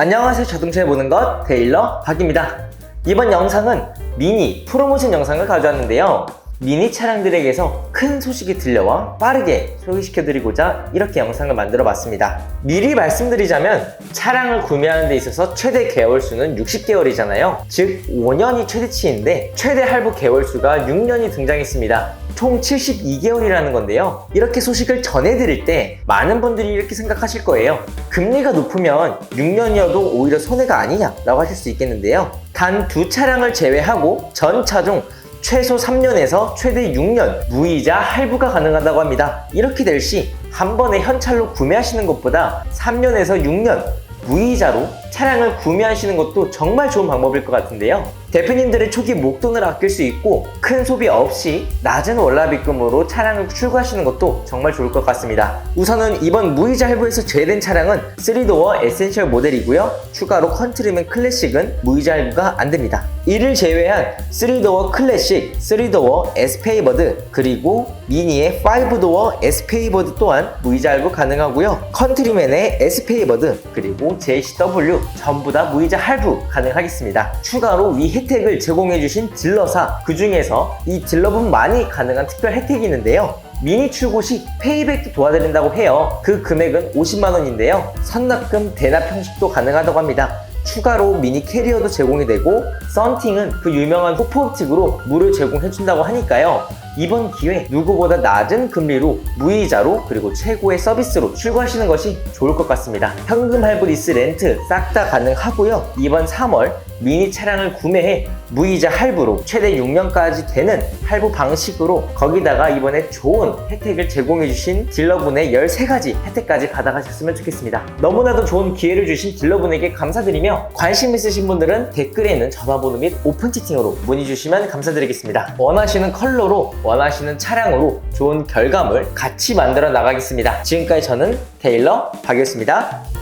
안녕하세요 자동차에 보는 것 테일러 박입니다. 이번 영상은 미니 프로모션 영상을 가져왔는데요. 미니 차량들에게서 큰 소식이 들려와 빠르게 소개시켜드리고자 이렇게 영상을 만들어 봤습니다. 미리 말씀드리자면 차량을 구매하는 데 있어서 최대 개월수는 60개월이잖아요. 즉 5년이 최대치인데 최대 할부 개월수가 6년이 등장했습니다 총 72개월이라는 건데요. 이렇게 소식을 전해드릴 때 많은 분들이 이렇게 생각하실 거예요. 금리가 높으면 6년이어도 오히려 손해가 아니냐라고 하실 수 있겠는데요. 단 두 차량을 제외하고 전 차종 최소 3년에서 최대 6년 무이자 할부가 가능하다고 합니다. 이렇게 될 시 한 번에 현찰로 구매하시는 것보다 3년에서 6년 무이자로 차량을 구매하시는 것도 정말 좋은 방법일 것 같은데요. 대표님들의 초기 목돈을 아낄 수 있고 큰 소비 없이 낮은 월납입금으로 차량을 출고하시는 것도 정말 좋을 것 같습니다. 우선은 이번 무이자 할부에서 제외된 차량은 3도어 에센셜 모델이고요. 추가로 컨트리맨 클래식은 무이자 할부가 안 됩니다. 이를 제외한 3도어 클래식, 3도어 에스페이버드 그리고 미니의 5도어 에스페이버드 또한 무이자 할부 가능하고요. 컨트리맨의 에스페이버드 그리고 JCW 전부 다 무이자 할부 가능하겠습니다. 추가로 위 혜택을 제공해주신 딜러사 그 중에서 이 딜러분만이 가능한 특별 혜택이 있는데요. 미니 출고 시 페이백도 도와드린다고 해요. 그 금액은 50만 원인데요. 선납금 대납 형식도 가능하다고 합니다. 추가로 미니 캐리어도 제공이 되고 썬팅은 그 유명한 포포틱으로 무료 제공해준다고 하니까요. 이번 기회 누구보다 낮은 금리로 무이자로 그리고 최고의 서비스로 출고하시는 것이 좋을 것 같습니다. 현금 할부 리스 렌트 싹 다 가능하고요. 이번 3월 미니 차량을 구매해 무이자 할부로 최대 6년까지 되는 할부 방식으로 거기다가 이번에 좋은 혜택을 제공해주신 딜러분의 13가지 혜택까지 받아가셨으면 좋겠습니다. 너무나도 좋은 기회를 주신 딜러분에게 감사드리며 관심 있으신 분들은 댓글에 있는 전화번호 및 오픈 채팅으로 문의 주시면 감사드리겠습니다. 원하시는 컬러로 원하시는 차량으로 좋은 결과물 같이 만들어 나가겠습니다. 지금까지 저는 테일러 박이었습니다.